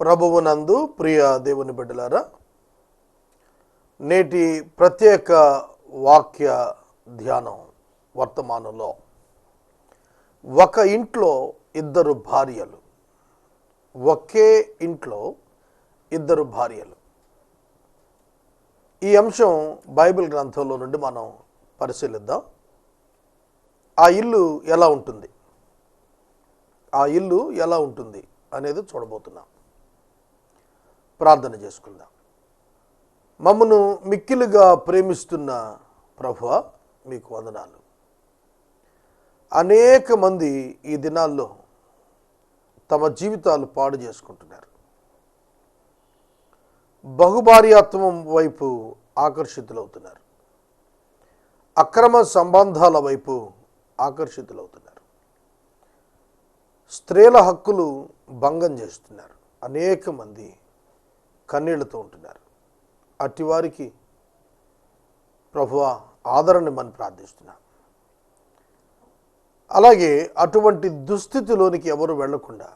ప్రభువునందు ప్రియ దేవుని బిడ్డలారా నేటి ప్రత్యేక వాక్య ధ్యానం వర్తమానంలో ఒక ఇంట్లో ఇద్దరు భార్యలు ఒకే ఇంట్లో ఇద్దరు భార్యలు. ఈ అంశం బైబిల్ గ్రంథంలో నుండి మనం పరిశీలిద్దాం. ఆ ఇల్లు ఎలా ఉంటుంది? ఆ ఇల్లు ఎలా ఉంటుంది అనేది చూడబోతున్నాం. ప్రార్థన చేసుకుందాం. మమ్మను మిక్కిలుగా ప్రేమిస్తున్న ప్రభువ మీకు వందనాలు. అనేక మంది ఈ దినాల్లో తమ జీవితాలు పాడు చేసుకుంటున్నారు. బహుభార్యాత్వం వైపు ఆకర్షితులవుతున్నారు. అక్రమ సంబంధాల వైపు ఆకర్షితులవుతున్నారు. స్త్రీల హక్కులు భంగం చేస్తున్నారు అనేక మంది. కన్నీళ్ళతో ఉంటున్నారు. అట్టివారికి ప్రభువ ఆదరణ మనం ప్రార్థిస్తున్నాం. అలాగే అటువంటి దుస్థితిలోనికి ఎవరు వెళ్ళకుండా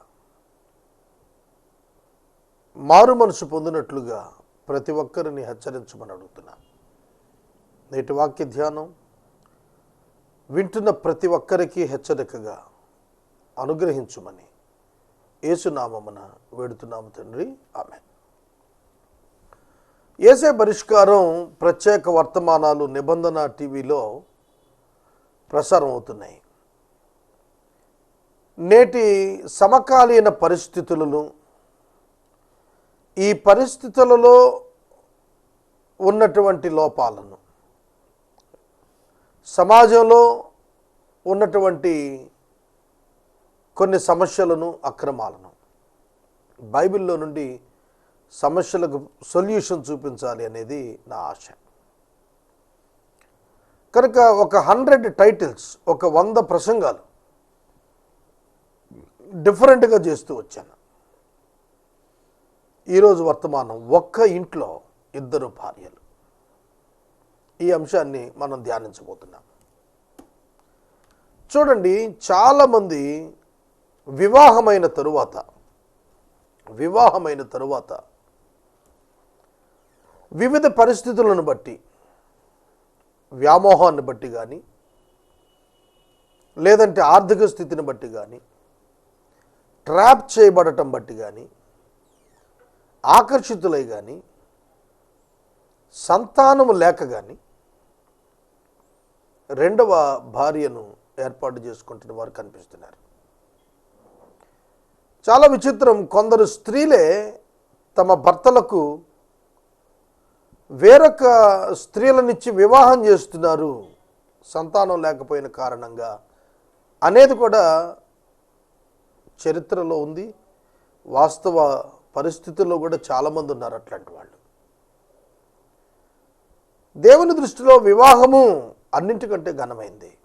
మారు మనసు పొందినట్లుగా ప్రతి ఒక్కరిని హెచ్చరించమని అడుగుతున్నా. నేటి వాక్య ధ్యానం వింటున్న ప్రతి ఒక్కరికి హెచ్చరికగా అనుగ్రహించుమని ఏసునామమున వేడుతున్నాము తండ్రి. ఆమె ఏసే పరిష్కారం ప్రత్యేక వర్తమానాలు నిబంధన టీవీలో ప్రసారం అవుతున్నాయి నేటి సమకాలీన పరిస్థితులను ఈ పరిస్థితులలో ఉన్నటువంటి లోపాలను సమాజంలో ఉన్నటువంటి కొన్ని సమస్యలను అక్రమాలను బైబిల్లో నుండి సమస్యలకు సొల్యూషన్ చూపించాలి అనేది నా ఆశ. కనుక ఒక హండ్రెడ్ టైటిల్స్ ఒక వంద ప్రసంగాలు డిఫరెంట్గా చేస్తూ వచ్చాను. ఈరోజు వర్తమానం ఒక్క ఇంట్లో ఇద్దరు భార్యలు. ఈ అంశాన్ని మనం ధ్యానించబోతున్నాం. చూడండి చాలామంది వివాహమైన తరువాత వివాహమైన తరువాత వివిధ పరిస్థితులను బట్టి వ్యామోహాన్ని బట్టి కానీ లేదంటే ఆర్థిక స్థితిని బట్టి కానీ ట్రాప్ చేయబడటం బట్టి కానీ ఆకర్షితులై కానీ సంతానము లేక కానీ రెండవ భార్యను ఏర్పాటు చేసుకుంటున్న వారు కనిపిస్తున్నారు. చాలా విచిత్రం కొందరు స్త్రీలే తమ భర్తలకు వేరొక స్త్రీలనిచ్చి వివాహం చేస్తున్నారు. సంతానం లేకపోయిన కారణంగా అనేది కూడా చరిత్రలో ఉంది. వాస్తవ పరిస్థితుల్లో కూడా చాలామంది ఉన్నారు అట్లాంటి వాళ్ళు. దేవుని దృష్టిలో వివాహము అన్నింటికంటే ఘనమైంది.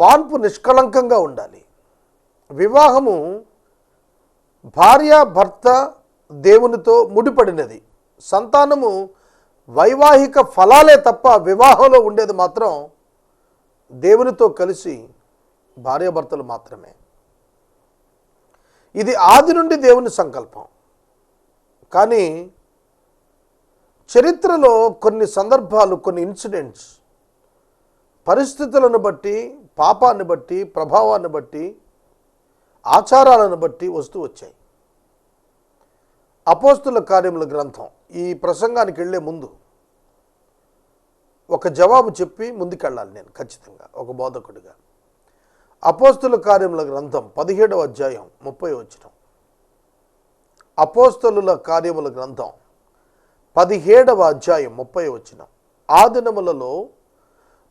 పాన్పు నిష్కళంకంగా ఉండాలి. వివాహము భార్య భర్త దేవునితో ముడిపడినది. సంతానము వైవాహిక ఫలాలే తప్ప వివాహంలో ఉండేది మాత్రం దేవునితో కలిసి భార్యాభర్తలు మాత్రమే. ఇది ఆది నుండి దేవుని సంకల్పం. కానీ చరిత్రలో కొన్ని సందర్భాలు కొన్ని ఇన్సిడెంట్స్ పరిస్థితులను బట్టి పాపాన్ని బట్టి ప్రభావాన్ని బట్టి ఆచారాలను బట్టి వస్తూ వచ్చాయి. అపోస్తుల కార్యముల గ్రంథం ఈ ప్రసంగానికి వెళ్ళే ముందు ఒక జవాబు చెప్పి ముందుకెళ్ళాలి నేను ఖచ్చితంగా ఒక బోధకుడిగా. అపోస్తుల కార్యముల గ్రంథం పదిహేడవ అధ్యాయం ముప్పై వచ్చిన అపోస్తలుల కార్యముల గ్రంథం పదిహేడవ అధ్యాయం ముప్పై వచ్చిన ఆ దినములలో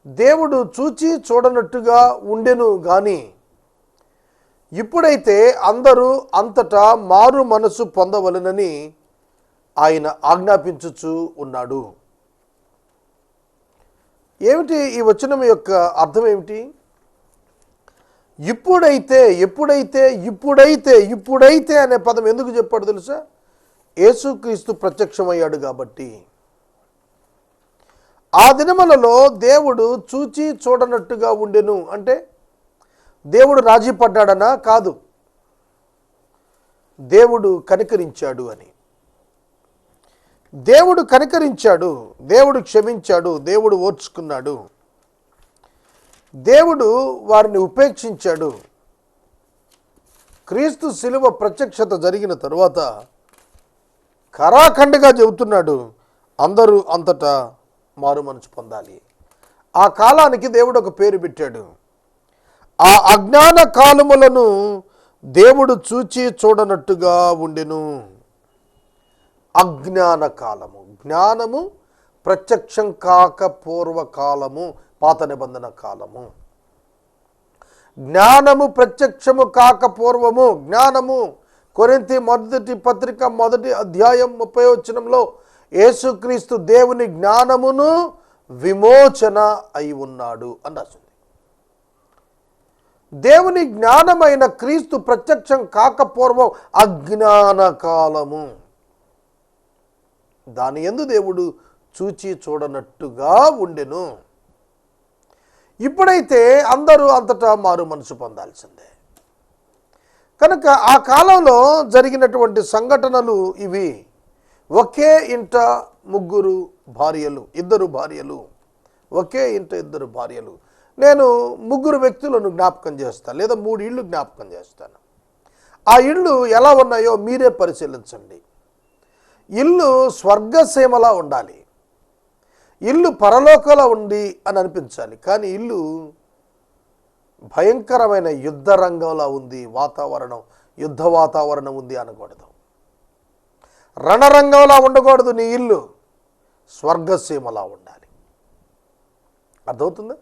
దేవుడు చూచి చూడనట్టుగా ఉండెను కానీ ఇప్పుడైతే అందరూ అంతటా మారు మనసు పొందవలనని ఆయన ఆజ్ఞాపించుచు ఉన్నాడు. ఏమిటి ఈ వచనం యొక్క అర్థం ఏమిటి? ఇప్పుడైతే ఎప్పుడైతే ఇప్పుడైతే ఇప్పుడైతే అనే పదం ఎందుకు చెప్పాడు తెలుసా? యేసుక్రీస్తు ప్రత్యక్షమయ్యాడు కాబట్టి. ఆ దినములలో దేవుడు చూచి చూడనట్టుగా ఉండెను. అంటే దేవుడు రాజీ పడ్డాడనా? కాదు. దేవుడు కనికరించాడు అని. దేవుడు కనికరించాడు దేవుడు క్షమించాడు దేవుడు ఓర్చుకున్నాడు. దేవుడు వారిని ఉపేక్షించాడు. క్రీస్తు శిలువ ప్రత్యక్షత జరిగిన తరువాత కరాఖండగా చెబుతున్నాడు అందరూ అంతటా మారు మనసు పొందాలి. ఆ కాలానికి దేవుడు ఒక పేరు పెట్టాడు. ఆ అజ్ఞాన కాలములను దేవుడు చూచి చూడనట్టుగా ఉండెను. అజ్ఞాన కాలము జ్ఞానము ప్రత్యక్షం కాక పూర్వకాలము పాత నిబంధన కాలము. జ్ఞానము ప్రత్యక్షము కాక పూర్వము జ్ఞానము కొరింతి మొదటి పత్రిక మొదటి అధ్యాయం ముప్పై వచ్చినంలో యేసుక్రీస్తు దేవుని జ్ఞానమును విమోచన అయి ఉన్నాడు అని రాసింది. దేవుని జ్ఞానమైన క్రీస్తు ప్రత్యక్షం కాకపూర్వం అజ్ఞాన కాలము దాని ఎందు దేవుడు చూచి చూడనట్టుగా ఉండెను. ఇప్పుడైతే అందరూ అంతటా మారు మనసు పొందాల్సిందే. కనుక ఆ కాలంలో జరిగినటువంటి సంఘటనలు ఇవి. ఒకే ఇంట ముగ్గురు భార్యలు ఇద్దరు భార్యలు ఒకే ఇంట ఇద్దరు భార్యలు. నేను ముగ్గురు వ్యక్తులను జ్ఞాపకం చేస్తాను లేదా మూడు ఇళ్ళు జ్ఞాపకం చేస్తాను. ఆ ఇళ్ళు ఎలా ఉన్నాయో మీరే పరిశీలించండి. ఇల్లు స్వర్గసీమలా ఉండాలి. ఇల్లు పరలోకలా ఉంది అని అనిపించాలి. కానీ ఇల్లు భయంకరమైన యుద్ధ రంగంలా ఉంది వాతావరణం యుద్ధ వాతావరణం ఉంది అనకూడదు. రణరంగంలా ఉండకూడదు నీ ఇల్లు స్వర్గసీమలా ఉండాలి. అర్థమవుతుందా?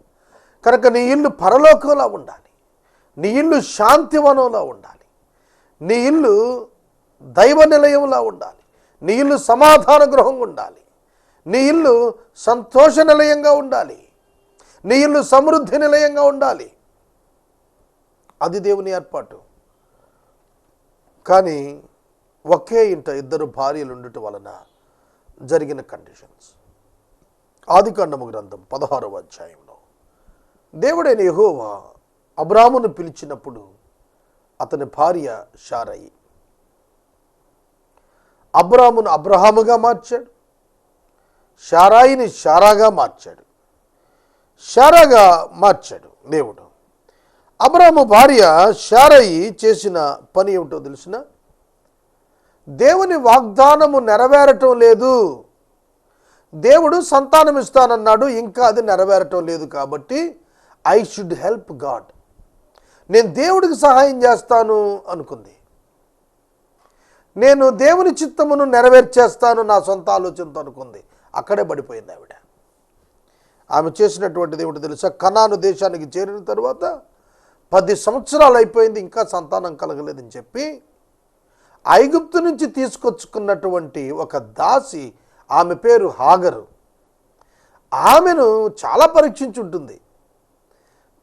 కనుక నీ ఇల్లు పరలోకంలా ఉండాలి. నీ ఇల్లు శాంతివనంలా ఉండాలి. నీ ఇల్లు దైవ నిలయంలా ఉండాలి. నీ ఇల్లు సమాధాన గృహంగా ఉండాలి. నీ ఇల్లు సంతోష నిలయంగా ఉండాలి. నీ ఇల్లు సమృద్ధి నిలయంగా ఉండాలి. అది దేవుని ఏర్పాటు. కానీ ఒకే ఇంట ఇద్దరు భార్యలు ఉండటం వలన జరిగిన కండిషన్స్ ఆదికాండము గ్రంథం పదహారవ అధ్యాయంలో. దేవుడైన యహోవా అబ్రామును పిలిచినప్పుడు అతని భార్య షారయి అబ్రామును అబ్రహాముగా మార్చాడు. షారాయిని షారాగా మార్చాడు. షారాగా మార్చాడు దేవుడు. అబ్రాము భార్య షారయి చేసిన పని ఏమిటో తెలిసిన? దేవుని వాగ్దానము నెరవేరటం లేదు. దేవుడు సంతానం ఇస్తానన్నాడు ఇంకా అది నెరవేరటం లేదు కాబట్టి ఐ షుడ్ హెల్ప్ గాడ్ నేను దేవుడికి సహాయం చేస్తాను అనుకుంది. నేను దేవుని చిత్తమును నెరవేర్చేస్తాను నా సొంత ఆలోచనతో అనుకుంది. అక్కడే పడిపోయింది ఆవిడ. ఆమె చేసినటువంటిది ఏమిటి తెలుసా? కనాను దేశానికి చేరిన తర్వాత పది సంవత్సరాలు అయిపోయింది ఇంకా సంతానం కలగలేదని చెప్పి ఐగుప్తు నుంచి తీసుకొచ్చుకున్నటువంటి ఒక దాసి ఆమె పేరు హాగరు. ఆమెను చాలా పరీక్షించుంటుంది.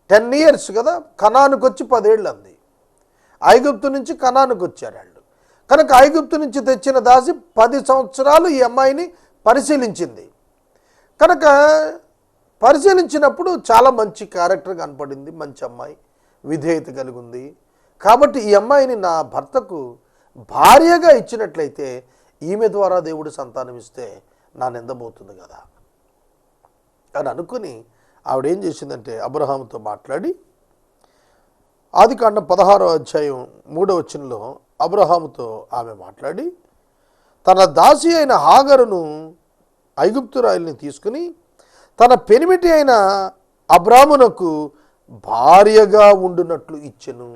టెన్ ఇయర్స్ కదా? కణానికి వచ్చి పదేళ్ళు అంది. ఐగుప్తు నుంచి కణానికి వచ్చారు వాళ్ళు కనుక ఐగుప్తు నుంచి తెచ్చిన దాసి పది సంవత్సరాలు ఈ అమ్మాయిని పరిశీలించింది. కనుక పరిశీలించినప్పుడు చాలా మంచి క్యారెక్టర్ కనపడింది మంచి అమ్మాయి విధేయత కలిగి ఉంది కాబట్టి ఈ అమ్మాయిని నా భర్తకు భార్యగా ఇచ్చినట్లయితే ఈమె ద్వారా దేవుడు సంతానం ఇస్తే నా నిందబోతుంది కదా. అని అనుకుని ఆవిడ ఏం చేసిందంటే అబ్రహాంతో మాట్లాడి ఆదికాండం పదహారో అధ్యాయం మూడో వచనంలో అబ్రహాముతో ఆమె మాట్లాడి తన దాసి అయిన హాగరును ఐగుప్తురాయిల్ని తీసుకుని తన పెనిమిటి అయిన అబ్రామునకు భార్యగా ఉండునట్లు ఇచ్చెను.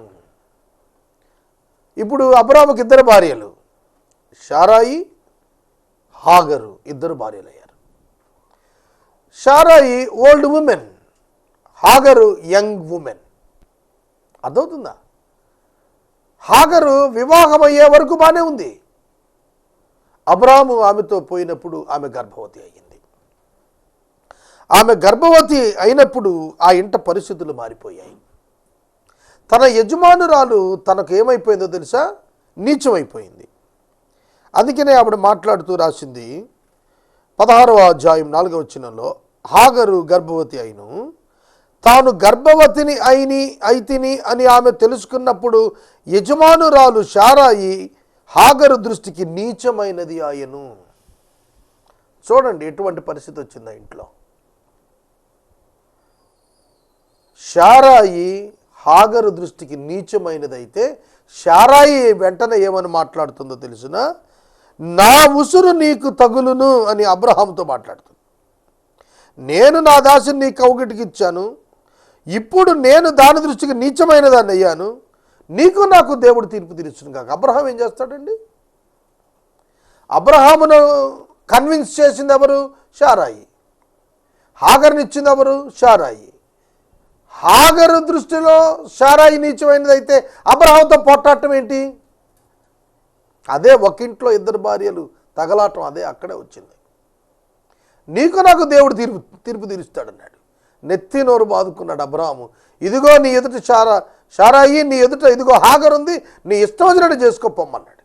ఇప్పుడు అబ్రాముకి ఇద్దరు భార్యలు షారాయి హాగరు ఇద్దరు భార్యలయ్యారు. షారాయి ఓల్డ్ ఉమెన్ హాగరు యంగ్ ఉమెన్. అర్థమవుతుందా? హాగరు వివాహం అయ్యే వరకు బాగానే ఉంది. అబ్రాము ఆమెతో పోయినప్పుడు ఆమె గర్భవతి అయ్యింది. ఆమె గర్భవతి అయినప్పుడు ఆ ఇంట పరిస్థితులు మారిపోయాయి. తన యజమానురాలు తనకు ఏమైపోయిందో తెలుసా? నీచమైపోయింది. అందుకనే ఆవిడ మాట్లాడుతూ రాసింది పదహారవ అధ్యాయం నాలుగవ వచనంలో హాగరు గర్భవతి అయిను తాను గర్భవతిని అయిని అయితిని అని ఆమె తెలుసుకున్నప్పుడు యజమానురాలు షారాయి హాగరు దృష్టికి నీచమైనది ఆయను. చూడండి ఎటువంటి పరిస్థితి వచ్చిందా ఇంట్లో. షారాయి హాగరు దృష్టికి నీచమైనదైతే షారాయి వెంటనే ఏమని మాట్లాడుతుందో తెలిసిన? నా ఉసురు నీకు తగులును అని అబ్రహాంతో మాట్లాడుతుంది. నేను నా దాసిని నీ కౌగిటికి ఇచ్చాను. ఇప్పుడు నేను దాని దృష్టికి నీచమైన దాన్ని అయ్యాను. నీకు నాకు దేవుడు తీర్పు తీర్చును కాక అబ్రహాం ఏం చేస్తాడండి? అబ్రహామును కన్విన్స్ చేసింది ఎవరు? షారాయి. హాగర్నిచ్చింది ఎవరు? షారాయి. హాగరు దృష్టిలో షారాయి నీచమైనది అయితే అబ్రహాంతో పోట్లాడటం ఏంటి? అదే ఒకింట్లో ఇద్దరు భార్యలు తగలాటం అదే అక్కడే వచ్చింది. నీకు నాకు దేవుడు తీర్పు తీర్పు తీరుస్తాడన్నాడు. నెత్తి నోరు బాదుకున్నాడు అబ్రాము ఇదిగో నీ ఎదుట షారా షారాయి నీ ఎదుట ఇదిగో హాగర్ ఉంది నీ ఇష్టం వచ్చినట్టు చేసుకోపమ్మన్నాడు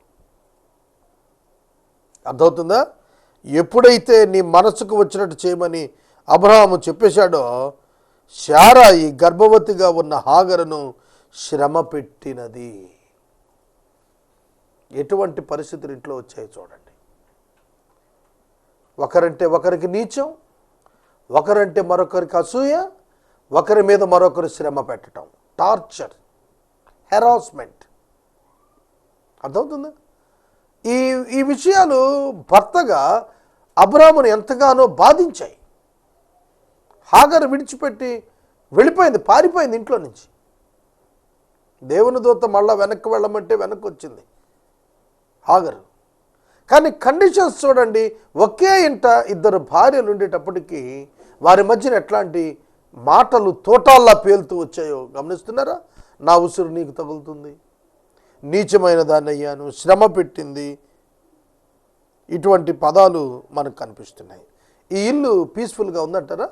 అర్థమవుతుందా? ఎప్పుడైతే నీ మనసుకు వచ్చినట్టు చేయమని అబ్రహాము చెప్పేశాడో శారాయి గర్భవతిగా ఉన్న హాగరును శ్రమ పెట్టినది. ఎటువంటి పరిస్థితులు ఇంట్లో వచ్చాయి చూడండి. ఒకరంటే ఒకరికి నీచం ఒకరంటే మరొకరికి అసూయ ఒకరి మీద మరొకరు శ్రమ పెట్టడం టార్చర్ హెరాస్మెంట్ అర్థమవుతుందా? ఈ ఈ విషయాలు భర్తగా అబ్రామును ఎంతగానో బాధించాయి. హాగర్ విడిచిపెట్టి వెళ్ళిపోయింది పారిపోయింది ఇంట్లో నుంచి. దేవుని దూత మళ్ళా వెనక్కి వెళ్ళమంటే వెనక్కి వచ్చింది హాగరు. కానీ కండిషన్స్ చూడండి ఒకే ఇంట ఇద్దరు భార్యలు ఉండేటప్పటికీ వారి మధ్యన ఎట్లాంటి మాటలు తోటాల్లా పేలుతూ వచ్చాయో గమనిస్తున్నారా? నా ఉసురు నీకు తగులుతుంది. నీచమైన దాన్ని అయ్యాను. శ్రమ పెట్టింది. ఇటువంటి పదాలు మనకు కనిపిస్తున్నాయి. ఈ ఇల్లు పీస్ఫుల్గా ఉందంటారా?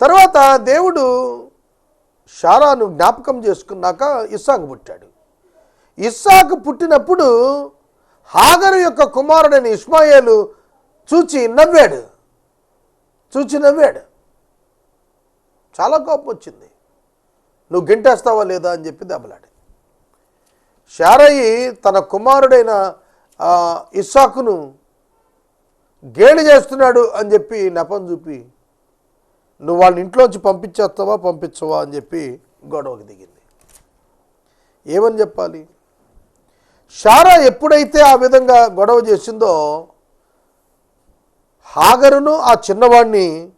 తర్వాత దేవుడు షారాను జ్ఞాపకం చేసుకున్నాక ఇస్సాకు పుట్టాడు. ఇస్సాకు పుట్టినప్పుడు హాగరు యొక్క కుమారుడైన ఇస్మాయేలు చూచి నవ్వాడు. చూచి నవ్వాడు చాలా కోపం వచ్చింది నువ్వు గెంటేస్తావా లేదా? అని చెప్పి దెబ్బలాడి షారయి తన కుమారుడైన ఇస్సాకును గేలి చేస్తున్నాడు అని చెప్పి నెపం చూపి నువ్వు వాళ్ళ ఇంట్లోంచి పంపించేస్తావా పంపించవా? అని చెప్పి గొడవకి దిగింది. ఏమని చెప్పాలి? షారా ఎప్పుడైతే ఆ విధంగా గొడవ చేసిందో హాగరును ఆ చిన్నవాడిని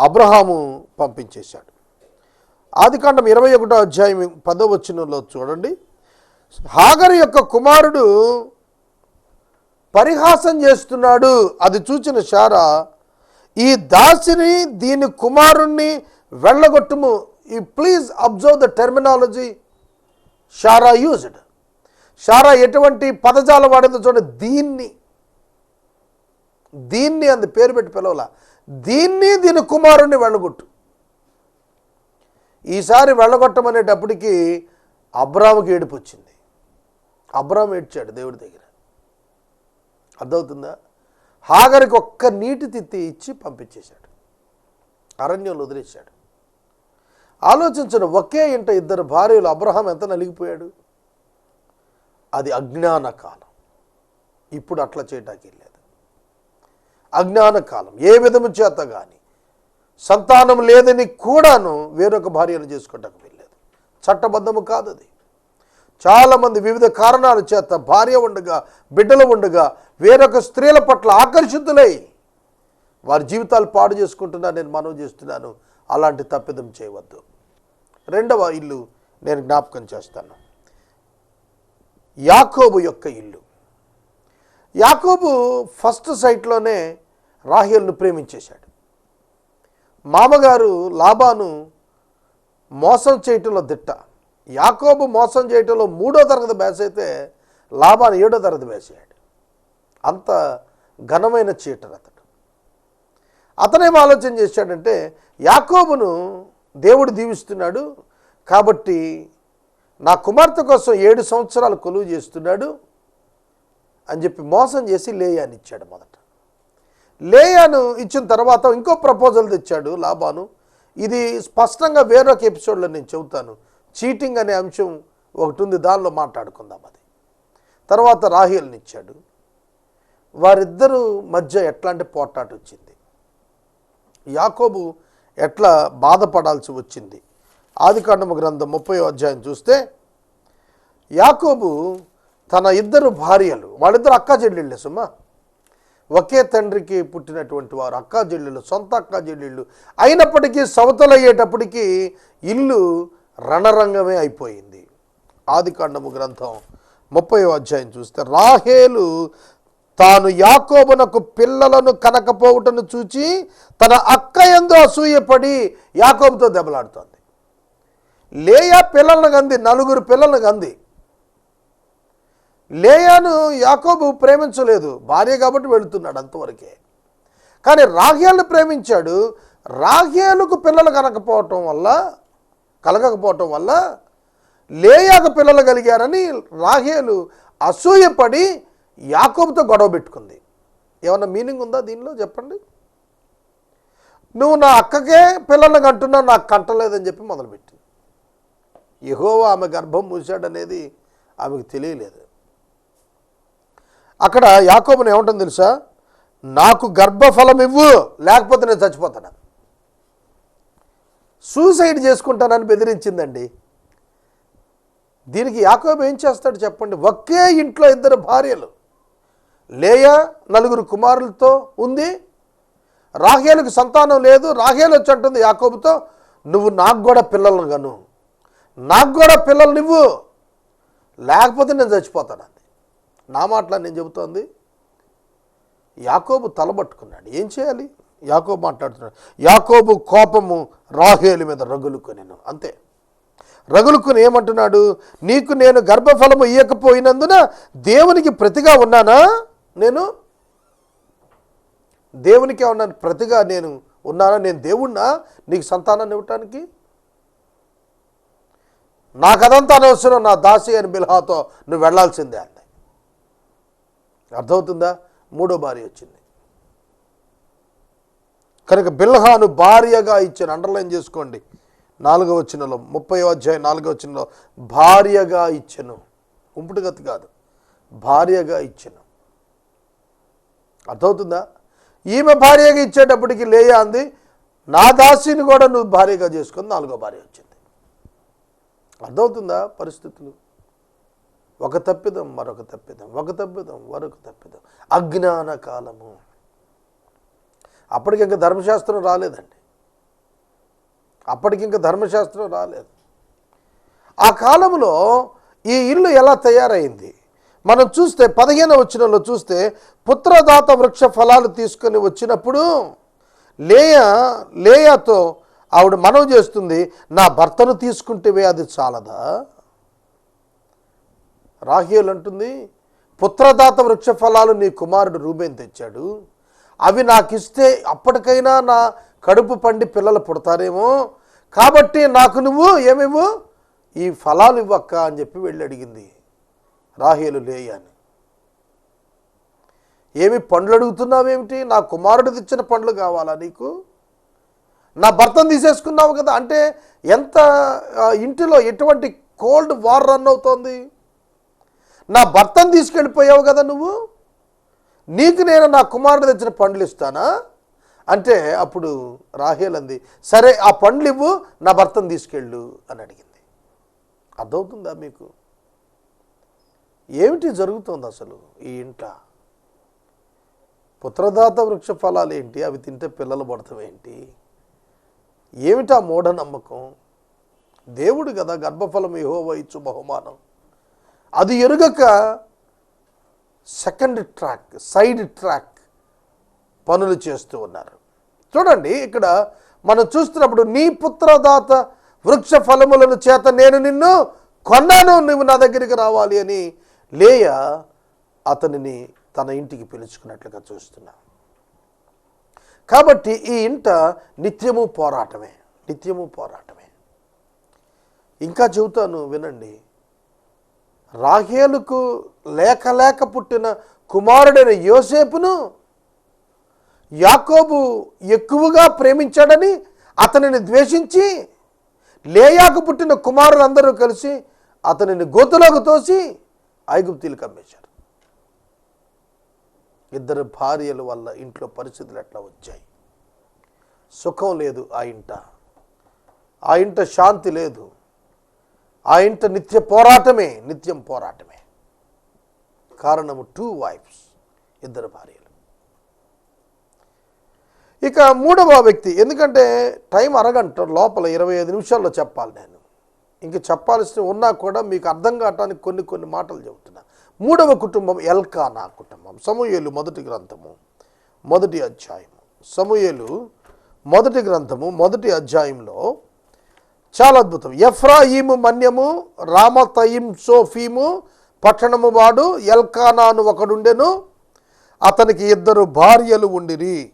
అబ్రహాము పంపించేశాడు. ఆదికాండం ఇరవై ఒకటో అధ్యాయం పదో చూడండి. హాగరు యొక్క కుమారుడు పరిహాసం చేస్తున్నాడు. అది చూచిన షారా ఈ దాసిని దీని కుమారుణ్ణి వెళ్ళగొట్టుము. ఈ please observe the terminology. Sarah used. Sarah ఎటువంటి పదజాలం వాడిందో చూడండి. దీన్ని దీన్ని అంది పేరు పెట్టి పిలవల. దీన్ని దీని కుమారుణ్ణి వెళ్ళగొట్టు. ఈసారి వెళ్ళగొట్టమనేటప్పటికి అబ్రాముకి ఏడుపు వచ్చింది. అబ్రామ్ ఏడ్చాడు దేవుడి దగ్గర. అర్థమవుతుందా? హాగరికి ఒక్క నీటి తిత్తి ఇచ్చి పంపించేశాడు. అరణ్యంలో వదిలేశాడు. ఆలోచించండి ఒకే ఇంట ఇద్దరు భార్యలు అబ్రహాం ఎంత నలిగిపోయాడు? అది అజ్ఞాన కాలం. ఇప్పుడు అట్లా చేయటానికి లేదు. అజ్ఞాన కాలం. ఏ విధము చేత కానీ సంతానం లేదని కూడాను వేరొక భార్యను చేసుకోవటానికి వెళ్ళలేదు చట్టబద్ధము కాదు అది చాలామంది వివిధ కారణాల చేత భార్య ఉండగా బిడ్డలు ఉండగా వేరొక స్త్రీల పట్ల ఆకర్షితులై వారి జీవితాలు పాడు చేసుకుంటున్నా నేను మనవి చేస్తున్నాను. అలాంటి తప్పిదం చేయవద్దు. రెండవ ఇల్లు నేను జ్ఞాపకం చేస్తాను. యాకోబు యొక్క ఇల్లు. యాకోబు ఫస్ట్ సైట్లోనే రాహేల్ను ప్రేమించేశాడు. మామగారు లాబాను మోసం చేయటంలో దిట్ట. యాకోబు మోసం చేయటంలో మూడో తరగతి బ్యాస్ అయితే ఏడో తరగతి వేసాడు అంత ఘనమైన చీటర్ అతడు. అతనేం ఆలోచన చేశాడంటే యాకోబును దేవుడు దీవిస్తున్నాడు కాబట్టి నా కుమార్తె కోసం ఏడు సంవత్సరాలు కొలువు చేస్తున్నాడు అని చెప్పి మోసం చేసి లేయాని ఇచ్చాడు మొదట. లేయాను ఇచ్చిన తర్వాత ఇంకో ప్రపోజల్ తెచ్చాడు లాభాను. ఇది స్పష్టంగా వేరొక ఎపిసోడ్లో నేను చెబుతాను. చీటింగ్ అనే అంశం ఒకటి ఉంది దానిలో మాట్లాడుకుందాం అది. తర్వాత రాహేల్ని ఇచ్చాడు. వారిద్దరు మధ్య ఎట్లాంటి పోట్లాట వచ్చింది? యాకోబు ఎట్లా బాధపడాల్సి వచ్చింది? ఆదికాండము గ్రంథం ముప్పై అధ్యాయం చూస్తే యాకోబు తన ఇద్దరు భార్యలు వాళ్ళిద్దరు అక్కా చెల్లెళ్ళే సుమా. ఒకే తండ్రికి పుట్టినటువంటి వారు అక్కా చెల్లెళ్ళు సొంత అక్క చెల్లెళ్ళు. అయినప్పటికీ సవతలయ్యేటప్పటికీ ఇల్లు రణరంగమే అయిపోయింది. ఆదికాండము గ్రంథం ముప్పై అధ్యాయం చూస్తే రాహేలు తాను యాకోబునకు పిల్లలను కనకపోవుటను చూచి తన అక్క ఎందు అసూయపడి యాకోబుతో దెబ్బలాడుతోంది. లేయా పిల్లలను కంది నలుగురు పిల్లలను కంది. లేయాను యాకోబు ప్రేమించలేదు. భార్య కాబట్టి వెళుతున్నాడు అంతవరకే. కానీ రాహేల్ని ప్రేమించాడు. రాహేలుకు పిల్లలు కనకపోవటం వల్ల కలగకపోవటం వల్ల లేయాకు పిల్లలు కలిగారని రాహేలు అసూయపడి యాకోబుతో గొడవ పెట్టుకుంది. ఏమన్నా మీనింగ్ ఉందా దీనిలో? చెప్పండి. నువ్వు నా అక్కకే పిల్లల్ని కంటున్నావు నాకు కంటలేదని చెప్పి మొదలుపెట్టింది. ఎహోవో ఆమె గర్భం మూసాడనేది ఆమెకు తెలియలేదు. అక్కడ యాకోబుని ఏమంటుంది తెలుసా? నాకు గర్భఫలం ఇవ్వు లేకపోతే నేను చచ్చిపోతాను. సూసైడ్ చేసుకుంటానని బెదిరించిందండి. దీనికి యాకోబు ఏం చేస్తాడు చెప్పండి? ఒకే ఇంట్లో ఇద్దరు భార్యలు లేయా నలుగురు కుమారులతో ఉంది రాహేలుకు సంతానం లేదు రాహేలు వచ్చి అంటుంది యాకోబుతో నువ్వు నాకు కూడా పిల్లలను గను నాకు కూడా పిల్లలు నువ్వు లేకపోతే నేను చచ్చిపోతాను. నా మాటలా నేను చెబుతోంది. యాకోబు తలబట్టుకున్నాడు. ఏం చేయాలి? యాకోబు మాట్లాడుతున్నాడు. యాకోబు కోపము రాహేలు మీద రగులుకొనిను. అంతే. రగులుకుని ఏమంటున్నాడు? నీకు నేను గర్భఫలము ఇయ్యకపోయినందున దేవునికి ప్రతిగా ఉన్నానా? నేను దేవునికి ఉన్నాను ప్రతిగా నేను ఉన్నానా? నేను దేవుణ్ణా? నీకు సంతానాన్ని ఇవ్వటానికి? నాకదంతా అనవసరం. నా దాసి అని బిల్హాతో నువ్వు వెళ్ళాల్సిందే అర్థమవుతుందా? మూడో భార్య వచ్చింది. కనుక బిల్హాను భార్యగా ఇచ్చాను. అండర్లైన్ చేసుకోండి. నాలుగో వచ్చినలో ముప్పై అధ్యాయం నాలుగో వచ్చినలో భార్యగా ఇచ్చను. ఉంపుడు కాదు. భార్యగా ఇచ్చను. అర్థమవుతుందా? ఈమె భార్యగా ఇచ్చేటప్పటికి లేయా అంది? నా దాసిని కూడా నువ్వు భార్యగా చేసుకొని నాలుగో భార్య వచ్చింది. అర్థమవుతుందా పరిస్థితులు? ఒక తప్పిదం మరొక తప్పిదం ఒక తప్పిదం మరొక తప్పిదం. అజ్ఞాన కాలము. అప్పటికి ఇంకా ధర్మశాస్త్రం రాలేదండి. అప్పటికి ఇంకా ధర్మశాస్త్రం రాలేదు. ఆ కాలంలో ఈ ఇల్లు ఎలా తయారైంది? మనం చూస్తే పదిహేను వచ్చినలో చూస్తే పుత్రదాత వృక్ష ఫలాలు తీసుకొని వచ్చినప్పుడు లేయ లేయాతో ఆవిడ మనవి చేస్తుంది నా భర్తను తీసుకుంటేవే అది చాలదా? రాహేలు అంటుంది పుత్రదాత వృక్ష ఫలాలు నీ కుమారుడు రూబేన్ తెచ్చాడు. అవి నాకు ఇస్తే అప్పటికైనా నా కడుపు పండి పిల్లలు పుడతారేమో. కాబట్టి నాకు నువ్వు ఏమేమో ఈ ఫలాలు ఇవ్వక్క అని చెప్పి వెళ్ళి అడిగింది రాహేలు లేయని ఏమి పండ్లు అడుగుతున్నావేమిటి? నా కుమారుడు తెచ్చిన పండ్లు కావాలా నీకు? నా భర్తను తీసేసుకున్నావు కదా అంటే ఎంత ఇంటిలో ఎటువంటి కోల్డ్ వార్ రన్ అవుతోంది? నా భర్తను తీసుకెళ్ళిపోయావు కదా నువ్వు? నీకు నేను నా కుమారుడు తెచ్చిన పండ్లు ఇస్తానా? అంటే అప్పుడు రాహేల్ అంది సరే ఆ పండ్లు ఇవ్వు నా భర్తను తీసుకెళ్ళు అని అడిగింది. అర్థమవుతుందా మీకు? ఏమిటి జరుగుతుంది అసలు ఈ ఇంట్లో పుత్రదాత వృక్ష ఫలాలు ఏంటి? అవి తింటే పిల్లలు పడతాం ఏంటి? ఏమిటా మూఢనమ్మకం? దేవుడు కదా గర్భఫలం యెహోవా ఇచ్చు బహుమానం. అది ఎరుగక సెకండ్ ట్రాక్ సైడ్ ట్రాక్ పనులు చేస్తూ ఉన్నారు. చూడండి ఇక్కడ మనం చూస్తున్నప్పుడు నీ పుత్రదాత వృక్ష ఫలములను చేత నేను నిన్ను కొన్నాను నువ్వు నా దగ్గరికి రావాలి అని లేయ అతనిని తన ఇంటికి పిలుచుకున్నట్లుగా చూస్తున్నా. కాబట్టి ఈ ఇంట నిత్యము పోరాటమే నిత్యము పోరాటమే. ఇంకా చెబుతాను వినండి రాహేలుకు లేక లేక పుట్టిన కుమారుడైన యోసేపును యాకోబు ఎక్కువగా ప్రేమించాడని అతనిని ద్వేషించి లేయాకు పుట్టిన కుమారులందరూ కలిసి అతనిని గోతులోకి తోసి ఐగుప్తీలకు అమ్మేశారు. ఇద్దరు భార్యల వల్ల ఇంట్లో పరిస్థితులు ఎట్లా వచ్చాయి? సుఖం లేదు ఆ ఇంట. ఆ ఇంట శాంతి లేదు. ఆ ఇంట నిత్య పోరాటమే నిత్యం పోరాటమే. కారణము టూ వైఫ్స్ ఇద్దరు భార్యలు. ఇక మూడవ వ్యక్తి ఎందుకంటే టైం అరగంట లోపల ఇరవై ఐదు నిమిషాల్లో చెప్పాలి నేను. ఇంక చెప్పాల్సిన ఉన్నా కూడా మీకు అర్థం కావటానికి కొన్ని కొన్ని మాటలు చెబుతున్నా. మూడవ కుటుంబం ఎల్కానా కుటుంబం సమూహలు మొదటి గ్రంథము మొదటి అధ్యాయము. సమూహలు మొదటి గ్రంథము మొదటి అధ్యాయంలో చాలా అద్భుతం. ఎఫ్రాయిము మన్యము రామతయిం సోఫీము పట్టణము వాడు ఎల్కానాను ఒకడుండెను అతనికి ఇద్దరు భార్యలు ఉండిరి.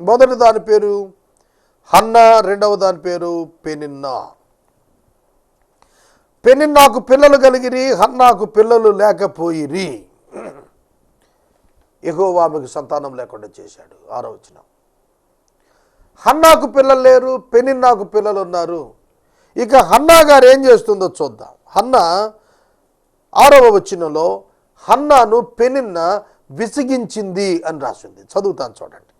మొదటి దాని పేరు హన్నా రెండవ దాని పేరు పెనిన్నా. పెనిన్నాకు పిల్లలు కలిగిరి హన్నాకు పిల్లలు లేకపోయిరి. ఎగోవా ఆమెకు సంతానం లేకుండా చేశాడు. ఆరో హన్నాకు పిల్లలు లేరు పెనిన్నాకు పిల్లలు ఉన్నారు. ఇక హన్నా గారు ఏం చేస్తుందో చూద్దాం. హన్నా ఆరవ వచ్చినలో హన్నాను పెనిన్న విసిగించింది అని రాసింది. చదువుతాను చూడండి.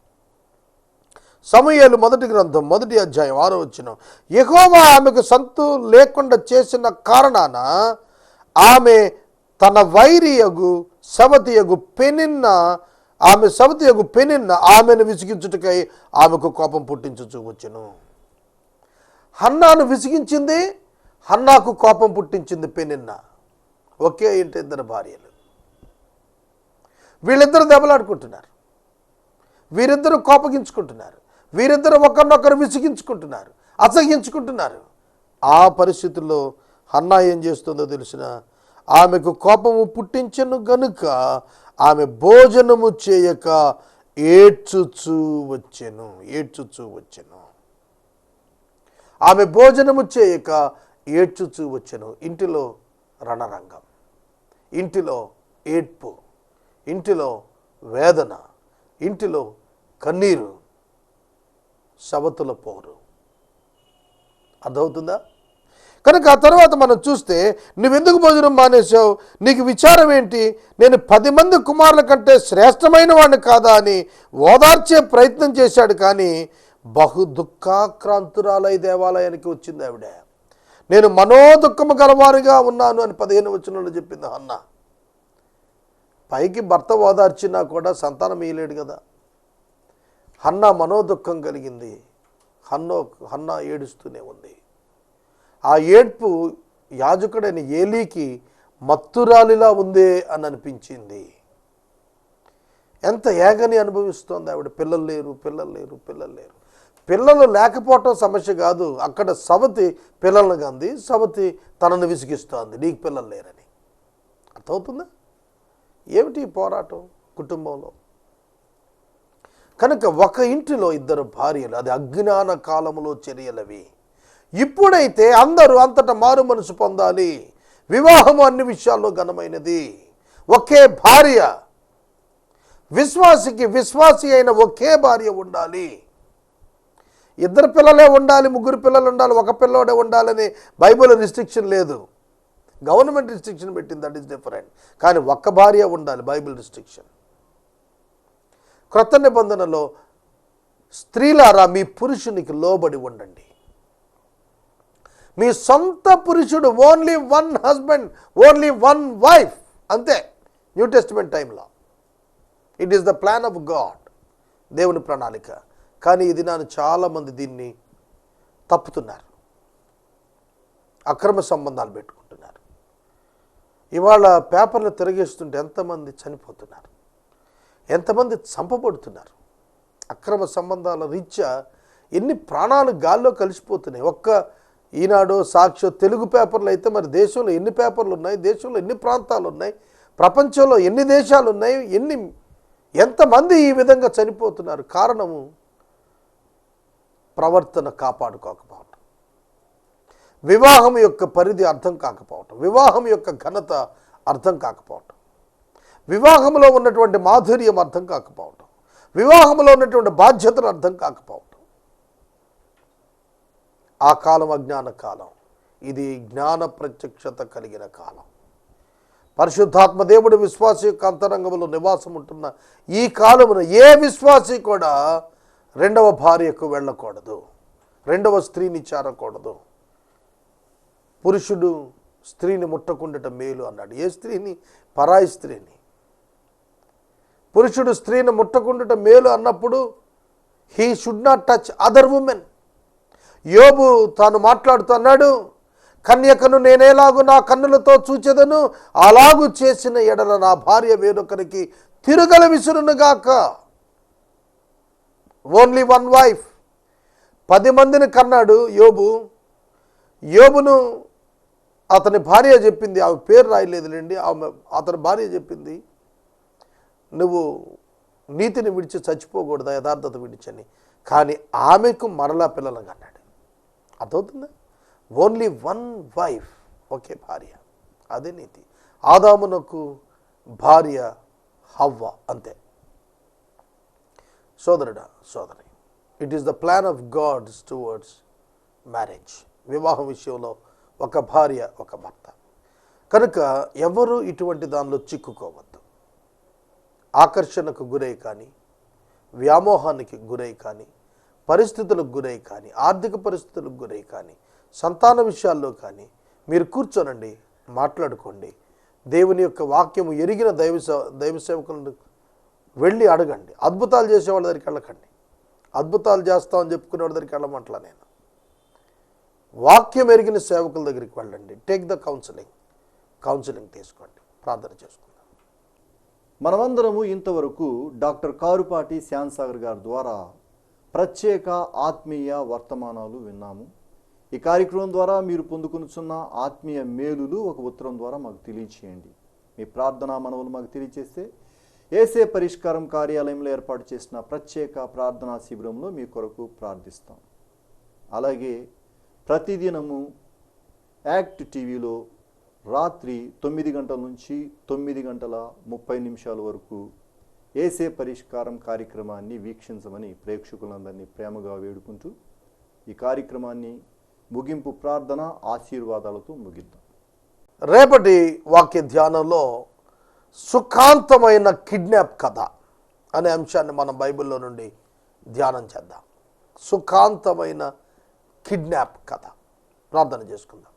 సమయాలు మొదటి గ్రంథం మొదటి అధ్యాయం ఆరో వచ్చిన ఎగోవా ఆమెకు సంతు లేకుండా చేసిన కారణాన ఆమె తన వైరియగు సవతియగు పెనిన్న ఆమె సవతియగు పెనిన్న ఆమెను విసిగించుటకై ఆమెకు కోపం పుట్టించుచు వచ్చును. హన్నాను విసిగించింది హన్నాకు కోపం పుట్టించింది పెనిన్న. ఒకే ఇంటి ఇద్దరు భార్యలు. వీళ్ళిద్దరు దెబ్బలాడుకుంటున్నారు. వీరిద్దరు కోపగించుకుంటున్నారు. వీరిద్దరు ఒకరినొకరు విసిగించుకుంటున్నారు అసహించుకుంటున్నారు ఆ పరిస్థితుల్లో హన్నా ఏం చేస్తుందో తెలిసిన ఆమెకు కోపము పుట్టించను గనుక ఆమె భోజనము చేయక ఏడ్చుచూ వచ్చెను ఏడ్చుచూ వచ్చెను. ఆమె భోజనము చేయక ఏడ్చుచూ వచ్చెను. ఇంటిలో రణరంగం ఇంటిలో ఏడ్పు ఇంటిలో వేదన ఇంటిలో కన్నీరు శవతుల పోరు. అర్థమవుతుందా? కనుక ఆ తర్వాత మనం చూస్తే నువ్వెందుకు భోజనం మానేశావు? నీకు విచారం ఏంటి? నేను పది మంది కుమారుల కంటే శ్రేష్టమైన వాడిని కాదా? అని ఓదార్చే ప్రయత్నం చేశాడు. కానీ బహు దుఃఖాక్రాంతురాలయ దేవాలయానికి వచ్చింది ఆవిడ. నేను మనోదుఖము గలవారుగా ఉన్నాను అని పదిహేను వచనంలో చెప్పింది అన్న పైకి భర్త ఓదార్చినా కూడా సంతానం ఇయలేడు కదా. హన్న మనోదుఖం కలిగింది. హన్నో హన్న ఏడుస్తూనే ఉంది. ఆ ఏడ్పు యాజకుడైన ఏలీకి మత్తురాలిలా ఉందే అని అనిపించింది. ఎంత ఏగని అనుభవిస్తోంది ఆవిడ. పిల్లలు లేరు పిల్లలు లేరు పిల్లలు లేరు. పిల్లలు లేకపోవటం సమస్య కాదు. అక్కడ సవతి పిల్లలను కంది సవతి తనను విసిగిస్తోంది. నీకు పిల్లలు లేరని. అర్థమవుతుందా? ఏమిటి పోరాటం కుటుంబంలో? కనుక ఒక ఇంటిలో ఇద్దరు భార్యలు అది అజ్ఞాన కాలంలో చర్యలవి. ఇప్పుడైతే అందరూ అంతటా మారు మనసు పొందాలి. వివాహము అన్ని విషయాల్లో ఘనమైనది. ఒకే భార్య. విశ్వాసికి విశ్వాసి అయిన ఒకే భార్య ఉండాలి. ఇద్దరు పిల్లలే ఉండాలి ముగ్గురు పిల్లలు ఉండాలి ఒక పిల్లోడే ఉండాలని బైబిల్ రిస్ట్రిక్షన్ లేదు. గవర్నమెంట్ రిస్ట్రిక్షన్ పెట్టింది దట్ ఈస్ డిఫరెంట్. కానీ ఒక్క భార్య ఉండాలి బైబిల్ రిస్ట్రిక్షన్. క్రొత్త నిబంధనలో స్త్రీలారా మీ పురుషునికి లోబడి ఉండండి. మీ సొంత పురుషుడు only one husband only one wife అంతే న్యూ టెస్టిమెంట్ టైంలో it is the plan of God దేవుని ప్రణాళిక. కానీ ఇది నాను చాలామంది దీన్ని తప్పుతున్నారు. అక్రమ సంబంధాలు పెట్టుకుంటున్నారు. ఇవాళ పేపర్లు తిరగేస్తుంటే ఎంతమంది చనిపోతున్నారు? ఎంతమంది చంపబడుతున్నారు? అక్రమ సంబంధాల రీత్యా ఎన్ని ప్రాణాలు గాల్లో కలిసిపోతున్నాయి? ఒక్క ఈనాడు సాక్షి తెలుగు పేపర్లు అయితే మరి దేశంలో ఎన్ని పేపర్లు ఉన్నాయి? దేశంలో ఎన్ని ప్రాంతాలు ఉన్నాయి? ప్రపంచంలో ఎన్ని దేశాలు ఉన్నాయి? ఎన్ని ఎంతమంది ఈ విధంగా చనిపోతున్నారు? కారణము ప్రవర్తన కాపాడుకోకపోవటం. వివాహం యొక్క పరిధి అర్థం కాకపోవటం. వివాహం యొక్క ఘనత అర్థం కాకపోవటం. వివాహంలో ఉన్నటువంటి మాధుర్యం అర్థం కాకపోవటం. వివాహంలో ఉన్నటువంటి బాధ్యతలు అర్థం కాకపోవటం. ఆ కాలం అజ్ఞాన కాలం. ఇది జ్ఞాన ప్రత్యక్షత కలిగిన కాలం. పరిశుద్ధాత్మ దేవుడు విశ్వాసి యొక్క అంతరంగంలో నివాసం ఉంటున్న ఈ కాలమున ఏ విశ్వాసి కూడా రెండవ భార్యకు వెళ్ళకూడదు. రెండవ స్త్రీని చేరకూడదు. పురుషుడు స్త్రీని ముట్టకుండట మేలు అన్నాడు. ఏ స్త్రీని? పరాయి స్త్రీని. పురుషుడు స్త్రీని ముట్టకుండట మేలు అన్నప్పుడు he should not touch other women యోబు తాను మాట్లాడుతున్నాడు కన్యకను నేనేలాగు నా కన్నులతో చూచెదను అలాగు చేసిన ఎడల నా భార్య వేరొకరికి తిరుగల విసురునుగాక ఓన్లీ వన్ వైఫ్ పది మందిని కన్నాడు యోబు. యోబును అతని భార్య చెప్పింది ఆమె పేరు రాయలేదులేండి ఆమె అతని భార్య చెప్పింది నువ్వు నీతిని విడిచి చచ్చిపోకూడదా యథార్థత విడిచని. కానీ ఆమెకు మరలా పిల్లలు కన్నాడు. అర్థవుతుందా ఓన్లీ వన్ వైఫ్ ఒకే భార్య. అదే నీతి. ఆదామునకు భార్య హవ్వ అంతే. సోదరుడా సోదరి it is the plan of God's towards marriage వివాహం విషయంలో ఒక భార్య ఒక భర్త. కనుక ఎవరు ఇటువంటి దానిలో చిక్కుకోవద్దు? ఆకర్షణకు గురై కానీ వ్యామోహానికి గురై కానీ పరిస్థితులకు గురై కానీ ఆర్థిక పరిస్థితులకు గురై కానీ సంతాన విషయాల్లో కానీ మీరు కూర్చోనండి మాట్లాడుకోండి. దేవుని యొక్క వాక్యము ఎరిగిన దైవ సే- దైవ సేవకులను వెళ్ళి అడగండి. అద్భుతాలు చేసేవాళ్ళ దగ్గరికి వెళ్ళకండి. అద్భుతాలు చేస్తామని చెప్పుకునే వాళ్ళ దగ్గరికి వెళ్ళమంటలా నేను. వాక్యం ఎరిగిన సేవకుల దగ్గరికి వెళ్ళండి. టేక్ ద కౌన్సిలింగ్ కౌన్సిలింగ్ తీసుకోండి. ప్రార్థన చేసుకుందాం. మనమందరము ఇంతవరకు డాక్టర్ కారుపాటి శ్యాన్సాగర్ గారి ద్వారా ప్రత్యేక ఆత్మీయ వర్తమానాలు విన్నాము. ఈ కార్యక్రమం ద్వారా మీరు పొందుకునుచున్న ఆత్మీయ మేలులు ఒక ఉత్తరం ద్వారా మాకు తెలియచేయండి. మీ ప్రార్థనా మనవులు మాకు తెలియచేస్తే ఏసే పరిష్కారం కార్యాలయంలో ఏర్పాటు చేసిన ప్రత్యేక ప్రార్థనా శిబిరంలో మీ కొరకు ప్రార్థిస్తాం. అలాగే ప్రతిదినము యాక్ట్ టీవీలో రాత్రి తొమ్మిది గంటల నుంచి తొమ్మిది గంటల ముప్పై నిమిషాల వరకు ఏసే పరిష్కారం కార్యక్రమాన్ని వీక్షించమని ప్రేక్షకులందరినీ ప్రేమగా వేడుకుంటూ ఈ కార్యక్రమాన్ని ముగింపు ప్రార్థన ఆశీర్వాదాలతో ముగిద్దాం. రేపటి వాక్య ధ్యానంలో సుఖాంతమైన కిడ్నాప్ కథ అనే అంశాన్ని మనం బైబిల్లో నుండి ధ్యానం చేద్దాం. సుఖాంతమైన కిడ్నాప్ కథ. ప్రార్థన చేసుకుందాం.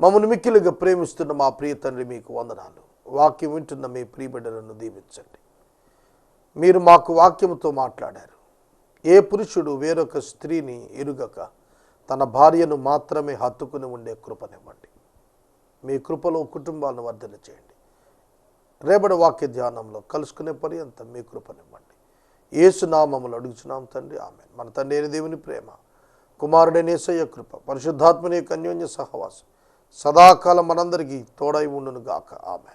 మమ్మల్ని మిక్కిలుగా ప్రేమిస్తున్న మా ప్రియ తండ్రి మీకు వందనాలు. వాక్యం వింటున్న మీ ప్రియబిడ్డలను దీవించండి. మీరు మాకు వాక్యముతో మాట్లాడారు. ఏ పురుషుడు వేరొక స్త్రీని ఎరుగక తన భార్యను మాత్రమే హత్తుకుని ఉండే కృపనివ్వండి. మీ కృపలో కుటుంబాలను వర్ధన చేయండి. రేపటి వాక్య ధ్యానంలో కలుసుకునే పర్యంతం మీ కృపనివ్వండి. ఏసునామములు అడుగుచున్నాం తండ్రి. ఆమె మన తండ్రి అయిన దేవుని ప్రేమ కుమారుడనేసయ్య కృప పరిశుద్ధాత్మని యొక్క అన్యోన్య సహవాసం సదాకాలం మనందరికీ తోడై ఉండును గాక ఆమె